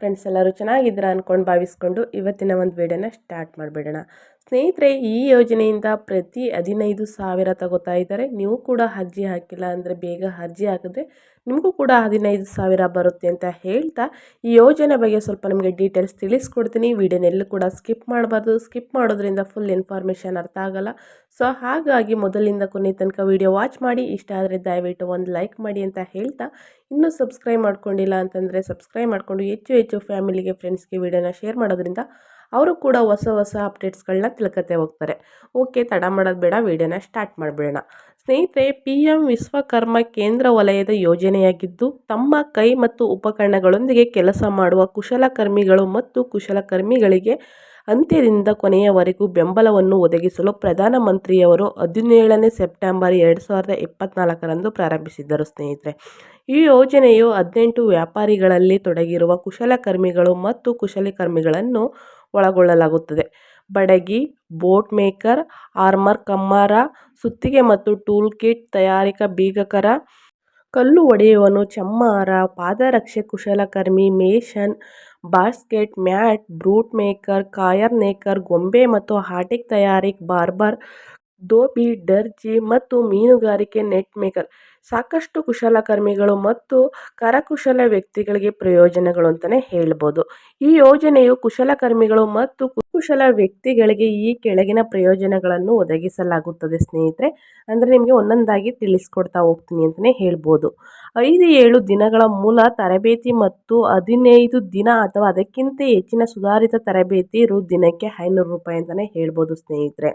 Friends ಎಲ್ಲರೂ ಚೆನ್ನಾಗಿದ್ದೀರಾ ಅಂದ್ಕೊಂಡು ಭಾವಿಸ್ಕೊಂಡು ಇವತ್ತಿನ ಒಂದು ವಿಡಿಯೋನ ಸ್ಟಾರ್ಟ್ ಮಾಡಿಬಿಡೋಣ. ಸ್ನೇಹಿತರೆ, ಈ ಯೋಜನೆಯಿಂದ ಪ್ರತಿ ಹದಿನೈದು ಸಾವಿರ ತಗೋತಾ ಇದ್ದಾರೆ. ನೀವು ಕೂಡ ಅರ್ಜಿ ಹಾಕಿಲ್ಲ ಅಂದರೆ ಬೇಗ ಅರ್ಜಿ ಹಾಕಿದ್ರೆ ನಿಮಗೂ ಕೂಡ ಹದಿನೈದು ಸಾವಿರ ಬರುತ್ತೆ ಅಂತ ಹೇಳ್ತಾ ಈ ಯೋಜನೆ ಬಗ್ಗೆ ಸ್ವಲ್ಪ ನಿಮಗೆ ಡೀಟೇಲ್ಸ್ ತಿಳಿಸ್ಕೊಡ್ತೀನಿ. ವಿಡಿಯೋನೆಲ್ಲೂ ಕೂಡ ಸ್ಕಿಪ್ ಮಾಡಬಾರ್ದು. ಸ್ಕಿಪ್ ಮಾಡೋದ್ರಿಂದ ಫುಲ್ ಇನ್ಫಾರ್ಮೇಷನ್ ಅರ್ಥ ಆಗಲ್ಲ. ಸೊ ಹಾಗಾಗಿ ಮೊದಲಿಂದ ಕೊನೆ ತನಕ ವಿಡಿಯೋ ವಾಚ್ ಮಾಡಿ. ಇಷ್ಟ ಆದರೆ ದಯವಿಟ್ಟು ಒಂದು ಲೈಕ್ ಮಾಡಿ ಅಂತ ಹೇಳ್ತಾ ಇನ್ನೂ ಸಬ್ಸ್ಕ್ರೈಬ್ ಮಾಡ್ಕೊಂಡಿಲ್ಲ ಅಂತಂದರೆ ಸಬ್ಸ್ಕ್ರೈಬ್ ಮಾಡಿಕೊಂಡು ಹೆಚ್ಚು ಹೆಚ್ಚು ಫ್ಯಾಮಿಲಿಗೆ ಫ್ರೆಂಡ್ಸ್ಗೆ ವೀಡಿಯೋನ ಶೇರ್ ಮಾಡೋದ್ರಿಂದ ಅವರು ಕೂಡ ಹೊಸ ಹೊಸ ಅಪ್ಡೇಟ್ಸ್ಗಳನ್ನ ತಿಳ್ಕತೆ ಹೋಗ್ತಾರೆ. ಓಕೆ, ತಡ ಮಾಡೋದು ಬೇಡ, ವಿಡಿಯೋನ ಸ್ಟಾರ್ಟ್ ಮಾಡಿಬಿಡೋಣ. ಸ್ನೇಹಿತರೆ ಪಿ ಎಂ ವಿಶ್ವಕರ್ಮ ಕೇಂದ್ರ ವಲಯದ ಯೋಜನೆಯಾಗಿದ್ದು ತಮ್ಮ ಕೈ ಮತ್ತು ಉಪಕರಣಗಳೊಂದಿಗೆ ಕೆಲಸ ಮಾಡುವ ಕುಶಲಕರ್ಮಿಗಳು ಮತ್ತು ಕುಶಲಕರ್ಮಿಗಳಿಗೆ ಅಂತ್ಯದಿಂದ ಕೊನೆಯವರೆಗೂ ಬೆಂಬಲವನ್ನು ಒದಗಿಸಲು ಪ್ರಧಾನಮಂತ್ರಿಯವರು ಹದಿನೇಳನೇ ಸೆಪ್ಟೆಂಬರ್ ಎರಡು ಸಾವಿರದ ಇಪ್ಪತ್ನಾಲ್ಕರಂದು ಪ್ರಾರಂಭಿಸಿದ್ದರು. ಸ್ನೇಹಿತರೆ, ಈ ಯೋಜನೆಯು ಹದಿನೆಂಟು ವ್ಯಾಪಾರಿಗಳಲ್ಲಿ ತೊಡಗಿರುವ ಕುಶಲಕರ್ಮಿಗಳು ಮತ್ತು ಕುಶಲಕರ್ಮಿಗಳನ್ನು ಒಳಗೊಳ್ಳಲಾಗುತ್ತದೆ. ಬಡಗಿ, ಬೋಟ್ ಮೇಕರ್, ಆರ್ಮರ್, ಕಮ್ಮಾರ, ಸುತ್ತಿಗೆ ಮತ್ತು ಟೂಲ್ ಕಿಟ್ ತಯಾರಿಕಾ ಬೀಗಕರ, ಕಲ್ಲು ಒಡೆಯುವನು, ಚಮ್ಮಾರ, ಪಾದರಕ್ಷೆ ಕುಶಲಕರ್ಮಿ, mason basket, mat, broom maker, coir maker, ಗೊಂಬೆ ಮತ್ತು ಹಾಟಿಕ್ ತಯಾರಿಕ್, ಬಾರ್ಬರ್ ದೋಬಿ ಡರ್ಜಿ ಮತ್ತು ಮೀನುಗಾರಿಕೆ ನೆಟ್ ಮೇಕರ್. ಸಾಕಷ್ಟು ಕುಶಲಕರ್ಮಿಗಳು ಮತ್ತು ಕರಕುಶಲ ವ್ಯಕ್ತಿಗಳಿಗೆ ಪ್ರಯೋಜನಗಳು ಅಂತಲೇ ಹೇಳ್ಬೋದು. ಈ ಯೋಜನೆಯು ಕುಶಲಕರ್ಮಿಗಳು ಮತ್ತು ಕುಶಲ ವ್ಯಕ್ತಿಗಳಿಗೆ ಈ ಕೆಳಗಿನ ಪ್ರಯೋಜನಗಳನ್ನು ಒದಗಿಸಲಾಗುತ್ತದೆ ಸ್ನೇಹಿತರೆ. ಅಂದರೆ ನಿಮಗೆ ಒಂದೊಂದಾಗಿ ತಿಳಿಸ್ಕೊಡ್ತಾ ಹೋಗ್ತೀನಿ ಅಂತಲೇ ಹೇಳ್ಬೋದು. ಐದು ಏಳು ದಿನಗಳ ಮೂಲ ತರಬೇತಿ ಮತ್ತು ಹದಿನೈದು ದಿನ ಅಥವಾ ಅದಕ್ಕಿಂತ ಹೆಚ್ಚಿನ ಸುಧಾರಿತ ತರಬೇತಿ ರು ದಿನಕ್ಕೆ ಐನೂರು ರೂಪಾಯಿ ಅಂತಲೇ ಹೇಳ್ಬೋದು ಸ್ನೇಹಿತರೆ.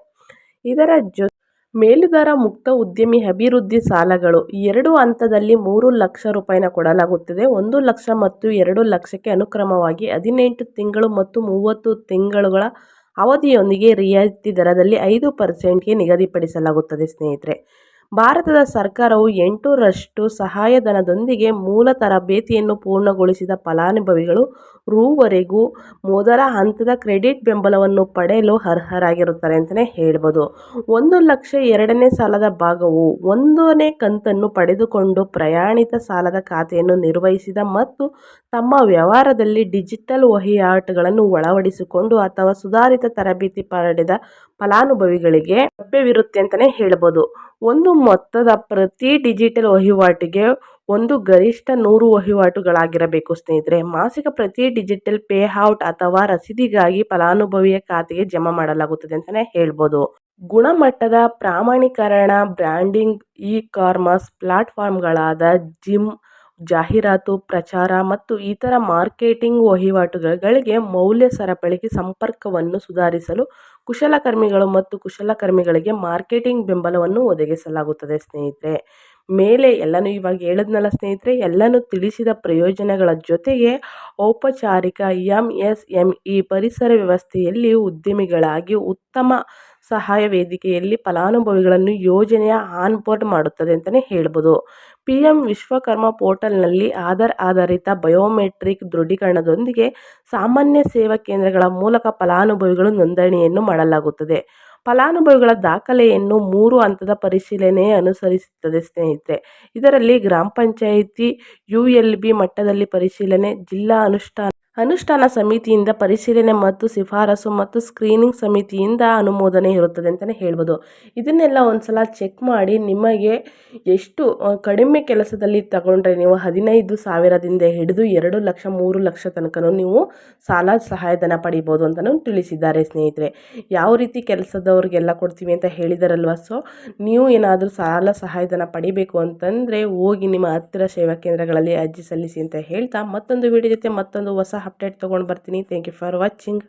ಇದರ ಜೊ ಮೇಲುದರ ಮುಕ್ತ ಉದ್ಯಮಿ ಅಭಿವೃದ್ಧಿ ಸಾಲಗಳು. ಎರಡು ಹಂತದಲ್ಲಿ ಮೂರು ಲಕ್ಷ ರೂಪಾಯಿನ ಕೊಡಲಾಗುತ್ತದೆ. ಒಂದು ಲಕ್ಷ ಮತ್ತು ಎರಡು ಲಕ್ಷಕ್ಕೆ ಅನುಕ್ರಮವಾಗಿ ಹದಿನೆಂಟು ತಿಂಗಳು ಮತ್ತು ಮೂವತ್ತು ತಿಂಗಳುಗಳ ಅವಧಿಯೊಂದಿಗೆ ರಿಯಾಯಿತಿ ದರದಲ್ಲಿ ಐದು ಪರ್ಸೆಂಟ್ಗೆ ನಿಗದಿಪಡಿಸಲಾಗುತ್ತದೆ ಸ್ನೇಹಿತರೆ. ಭಾರತದ ಸರ್ಕಾರವು ಎಂಟರಷ್ಟು ಸಹಾಯಧನದೊಂದಿಗೆ ಮೂಲ ತರಬೇತಿಯನ್ನು ಪೂರ್ಣಗೊಳಿಸಿದ ಫಲಾನುಭವಿಗಳು ರೂವರೆಗೂ ಮೊದಲ ಹಂತದ ಕ್ರೆಡಿಟ್ ಬೆಂಬಲವನ್ನು ಪಡೆಯಲು ಅರ್ಹರಾಗಿರುತ್ತಾರೆ ಅಂತಲೇ ಹೇಳ್ಬೋದು. ಒಂದು ಲಕ್ಷ ಎರಡನೇ ಸಾಲದ ಭಾಗವು ಒಂದನೇ ಕಂತನ್ನು ಪಡೆದುಕೊಂಡು ಪ್ರಯಾಣಿತ ಸಾಲದ ಖಾತೆಯನ್ನು ನಿರ್ವಹಿಸಿದ ಮತ್ತು ತಮ್ಮ ವ್ಯವಹಾರದಲ್ಲಿ ಡಿಜಿಟಲ್ ವಹಿವಾಟುಗಳನ್ನು ಅಳವಡಿಸಿಕೊಂಡು ಅಥವಾ ಸುಧಾರಿತ ತರಬೇತಿ ಪಡೆದ ಫಲಾನುಭವಿಗಳಿಗೆ ಲಭ್ಯವಿರುತ್ತೆ ಅಂತಲೇ ಹೇಳ್ಬೋದು. ಒಂದು ಮೊತ್ತದ ಪ್ರತಿ ಡಿಜಿಟಲ್ ವಹಿವಾಟಿಗೆ ಒಂದು ಗರಿಷ್ಠ ನೂರು ವಹಿವಾಟುಗಳಾಗಿರಬೇಕು ಸ್ನೇಹಿತರೆ. ಮಾಸಿಕ ಪ್ರತಿ ಡಿಜಿಟಲ್ ಪೇ ಔಟ್ ಅಥವಾ ರಸೀದಿಗಾಗಿ ಫಲಾನುಭವಿಯ ಖಾತೆಗೆ ಜಮಾ ಮಾಡಲಾಗುತ್ತದೆ ಅಂತಲೇ ಹೇಳ್ಬೋದು. ಗುಣಮಟ್ಟದ ಪ್ರಾಮಾಣೀಕರಣ, ಬ್ರ್ಯಾಂಡಿಂಗ್ ಇ ಕಾಮರ್ಸ್ ಪ್ಲಾಟ್ಫಾರ್ಮ್ಗಳಾದ ಜಿಮ್, ಜಾಹೀರಾತು, ಪ್ರಚಾರ ಮತ್ತು ಇತರ ಮಾರ್ಕೆಟಿಂಗ್ ವಹಿವಾಟುಗಳಿಗೆ ಮೌಲ್ಯ ಸರಪಳಿಗೆ ಸಂಪರ್ಕವನ್ನು ಸುಧಾರಿಸಲು ಕುಶಲಕರ್ಮಿಗಳು ಮತ್ತು ಕುಶಲಕರ್ಮಿಗಳಿಗೆ ಮಾರ್ಕೆಟಿಂಗ್ ಬೆಂಬಲವನ್ನು ಒದಗಿಸಲಾಗುತ್ತದೆ ಸ್ನೇಹಿತರೆ. ಮೇಲೆ ಎಲ್ಲನೂ ಇವಾಗ ಹೇಳಿದ್ನಲ್ಲ ಸ್ನೇಹಿತರೆ, ಎಲ್ಲನೂ ತಿಳಿಸಿದ ಪ್ರಯೋಜನಗಳ ಜೊತೆಗೆ ಔಪಚಾರಿಕ ಎಂ ಎಸ್ ಎಂ ಇ ಪರಿಸರ ವ್ಯವಸ್ಥೆಯಲ್ಲಿ ಉದ್ಯಮಿಗಳಾಗಿ ಉತ್ತಮ ಸಹಾಯ ವೇದಿಕೆಯಲ್ಲಿ ಫಲಾನುಭವಿಗಳನ್ನು ಯೋಜನೆಯ ಆನ್ಬೋರ್ಡ್ ಮಾಡುತ್ತದೆ ಅಂತಲೇ ಹೇಳ್ಬೋದು. ಪಿ ಎಂ ವಿಶ್ವಕರ್ಮ ಪೋರ್ಟಲ್ನಲ್ಲಿ ಆಧಾರ್ ಆಧಾರಿತ ಬಯೋಮೆಟ್ರಿಕ್ ದೃಢೀಕರಣದೊಂದಿಗೆ ಸಾಮಾನ್ಯ ಸೇವಾ ಕೇಂದ್ರಗಳ ಮೂಲಕ ಫಲಾನುಭವಿಗಳು ನೋಂದಣಿಯನ್ನು ಮಾಡಲಾಗುತ್ತದೆ. ಫಲಾನುಭವಿಗಳ ದಾಖಲೆಯನ್ನು ಮೂರು ಹಂತದ ಪರಿಶೀಲನೆ ಅನುಸರಿಸುತ್ತದೆ, ಸ್ನೇಹಿತರೆ. ಇದರಲ್ಲಿ ಗ್ರಾಮ ಪಂಚಾಯಿತಿ ಯು ಎಲ್ ಬಿ ಮಟ್ಟದಲ್ಲಿ ಪರಿಶೀಲನೆ, ಜಿಲ್ಲಾ ಅನುಷ್ಠಾನ ಅನುಷ್ಠಾನ ಸಮಿತಿಯಿಂದ ಪರಿಶೀಲನೆ ಮತ್ತು ಶಿಫಾರಸು ಮತ್ತು ಸ್ಕ್ರೀನಿಂಗ್ ಸಮಿತಿಯಿಂದ ಅನುಮೋದನೆ ಇರುತ್ತದೆ ಅಂತಲೇ ಹೇಳ್ಬೋದು. ಇದನ್ನೆಲ್ಲ ಒಂದು ಸಲ ಚೆಕ್ ಮಾಡಿ ನಿಮಗೆ ಎಷ್ಟು ಕಡಿಮೆ ಕೆಲಸದಲ್ಲಿ ತಗೊಂಡ್ರೆ ನೀವು ಹದಿನೈದು ಸಾವಿರದಿಂದ ಹಿಡಿದು ಎರಡು ಲಕ್ಷ, ಮೂರು ಲಕ್ಷ ತನಕನೂ ನೀವು ಸಾಲ ಸಹಾಯಧನ ಪಡಿಬೋದು ಅಂತಲೂ ತಿಳಿಸಿದ್ದಾರೆ ಸ್ನೇಹಿತರೆ. ಯಾವ ರೀತಿ ಕೆಲಸದವ್ರಿಗೆಲ್ಲ ಕೊಡ್ತೀವಿ ಅಂತ ಹೇಳಿದಾರಲ್ವ? ಸೊ ನೀವು ಏನಾದರೂ ಸಾಲ ಸಹಾಯಧನ ಪಡಿಬೇಕು ಅಂತಂದರೆ ಹೋಗಿ ನಿಮ್ಮ ಹತ್ತಿರ ಸೇವಾ ಕೇಂದ್ರಗಳಲ್ಲಿ ಅರ್ಜಿ ಸಲ್ಲಿಸಿ ಅಂತ ಹೇಳ್ತಾ ಮತ್ತೊಂದು ವಿಡಿಯೋ ಜೊತೆ ಮತ್ತೊಂದು ಹೊಸ ಅಪ್ಡೇಟ್ ತೊಗೊಂಡು ಬರ್ತೀನಿ. Thank you for watching